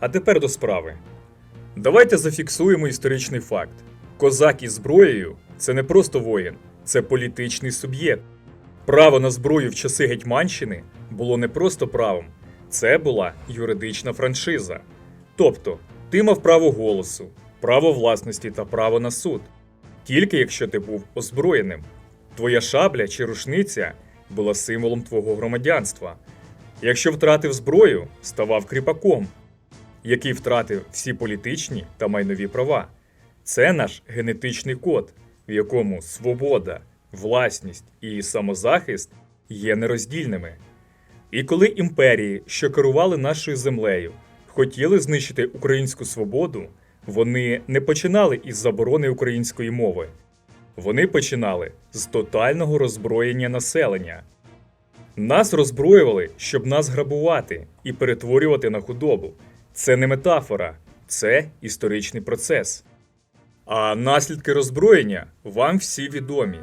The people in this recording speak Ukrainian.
А тепер до справи. Давайте зафіксуємо історичний факт: козак із зброєю це не просто воїн, це політичний суб'єкт. Право на зброю в часи Гетьманщини було не просто правом, це була юридична франшиза. Тобто, ти мав право голосу, право власності та право на суд, тільки якщо ти був озброєним. Твоя шабля чи рушниця була символом твого громадянства. Якщо втратив зброю, ставав кріпаком, який втратив всі політичні та майнові права. Це наш генетичний код, в якому свобода, власність і самозахист є нероздільними. І коли імперії, що керували нашою землею, хотіли знищити українську свободу, вони не починали із заборони української мови. Вони починали з тотального роззброєння населення. Нас роззброювали, щоб нас грабувати і перетворювати на худобу. Це не метафора, це історичний процес. А наслідки роззброєння вам всі відомі.